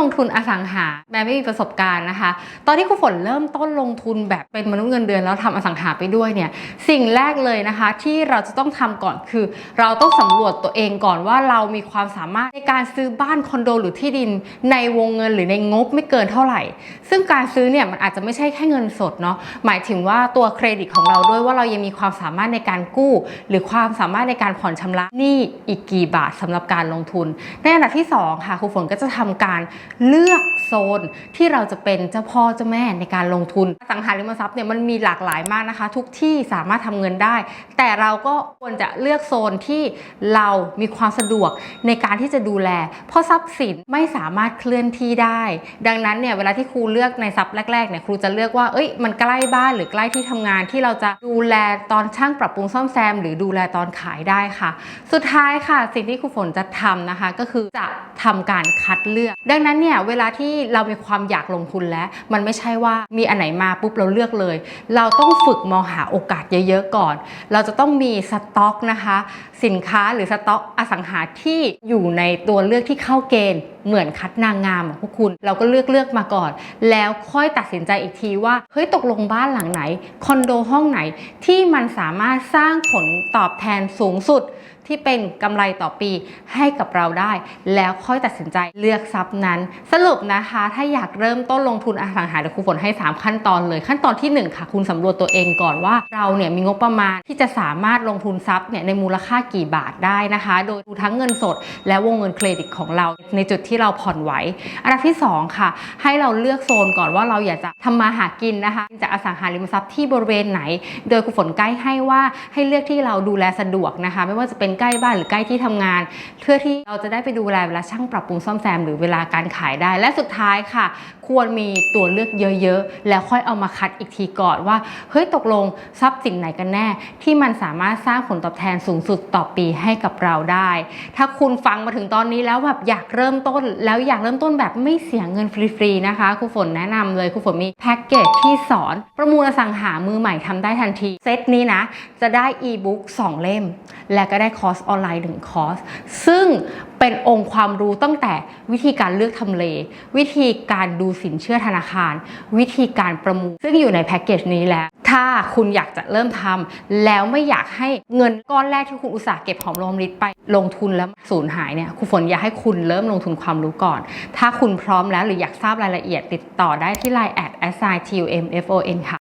ลงทุนอสังหาแม้ไม่มีประสบการณ์นะคะ ตอนที่ครูฝนเริ่มต้นลงทุนแบบเป็นมนุษย์เงินเดือนแล้วทำอสังหาไปด้วยเนี่ยสิ่งแรกเลยนะคะ ที่เราจะต้องทำก่อนคือ เราต้องสำรวจตัวเองก่อนว่าเรามีความสามารถในการซื้อบ้านคอนโดหรือที่ดิน ในวงเงินหรือในงบไม่เกินเท่าไหร่ ซึ่งการซื้อเนี่ยมันอาจจะไม่ใช่แค่เงินสดเนาะหมายถึงว่าตัวเครดิตของเราด้วยว่าเรายังมีความสามารถในการกู้ หรือความสามารถในการผ่อนชำระหนี้อีกกี่บาทสำหรับการลงทุน ในอันดับที่สองค่ะครูฝนก็จะทำการเลือกโซนที่เราจะเป็นเจ้าพ่อเจ้าแม่ในการลงทุนสังหาริมทรัพย์เนี่ยมันมีหลากหลายมากนะคะ ทุกที่สามารถทำเงินได้ แต่เราก็ควรจะเลือกโซนที่เรามีความสะดวกในการที่จะดูแล เพราะทรัพย์สินไม่สามารถเคลื่อนที่ได้ ดังนั้นเนี่ยเวลาที่ครูเลือกในทรัพย์แรกๆเนี่ยครูจะเลือกว่าเอ้ยมันใกล้บ้านหรือใกล้ที่ทำงานที่เราจะดูแลตอนช่างปรับปรุงซ่อมแซม หรือดูแลตอนขายได้ค่ะ สุดท้ายค่ะ สิ่งที่ครูฝนจะทำนะคะ ก็คือจะทำการคัดเลือก ดังนั้นเนี่ยเวลาที่เรามีความอยากลงทุนแล้ว มันไม่ใช่ว่ามีอันไหนมาปุ๊บเราเลือกเลย เราต้องฝึกมองหาโอกาสเยอะๆก่อน เราจะต้องมีสต็อกนะคะ สินค้าหรือสต็อกอสังหาที่อยู่ในตัวเลือกที่เข้าเกณฑ์ เหมือนคัดนางงามอะพวกคุณ เราก็เลือกเลือกมาก่อน แล้วค่อยตัดสินใจอีกทีว่าเฮ้ยตกลงบ้านหลังไหนคอนโดห้องไหนที่มันสามารถสร้างผลตอบแทนสูงสุดที่เป็นกำไรต่อปีให้กับเราได้ แล้วค่อยตัดสินใจเลือกทรัพย์นั้น สรุปนะคะ ถ้าอยากเริ่มต้นลงทุนอสังหาเดี๋ยวครูฝนให้ 3 ขั้นตอนเลย ขั้นตอนทีหนึ่1 ค่ะ คุณสำรวจตัวเองก่อนว่า เราเนี่ยมีงบประมาณที่จะสามารถลงทุนทรัพย์เนี่ยในมูลค่ากี่บาทได้นะคะ โดยดูทั้งเงินสด และวงเงินเครดิตของเราในจุดที่เราผ่อนไหว อันดับที่ 2 ค่ะ ให้เราเลือกโซนก่อนว่าเราอยากจะทำมาหากินนะคะจากอสังหาริมทรัพย์ที่บริเวณไหน โดยครูฝนใกล้ให้ว่าให้เลือกที่เราดูแลสะดวกนะคะ ไม่ว่าจะเป็นใกล้บ้านหรือใกล้ที่ทำงาน เพื่อที่เราจะได้ไปดูแลเวลาช่างปรับปรุงซ่อมแซมหรือเวลาการขายได้ และสุดท้ายค่ะ ควรมีตัวเลือกเยอะๆ แล้วค่อยเอามาคัดอีกทีก่อนว่าเฮ้ยตกลงทรัพย์สินไหนกันแน่ ที่มันสามารถสร้างผลตอบแทนสูงสุดต่อปีให้กับเราได้ ถ้าคุณฟังมาถึงตอนนี้แล้วแบบอยากเริ่มต้นแล้วอยากเริ่มต้นแบบไม่เสียเงินฟรีๆนะคะครูฝนแนะนำเลยครูฝนมีแพ็กเกจที่สอน ประมูลอสังหามือใหม่ทำได้ทันที เซตนี้นะ จะได้อีบุ๊ก2เล่ม และก็ได้คอร์สออนไลน์1คอร์สซึ่งเป็นองค์ความรู้ตั้งแต่วิธีการเลือกทำเล วิธีการดูสินเชื่อธนาคาร วิธีการประมูล ซึ่งอยู่ในแพ็กเกจนี้แล้ว ถ้าคุณอยากจะเริ่มทำแล้วไม่อยากให้เงินก้อนแรกที่คุณอุตสาห์เก็บหอมรอมริบไปลงทุนแล้วสูญหายเนี่ยครูฝนอยากให้คุณเริ่มลงทุนความรู้ก่อน ถ้าคุณพร้อมแล้วหรืออยากทราบรายละเอียดติดต่อได้ที่ Line at assign tumfon ค่ะ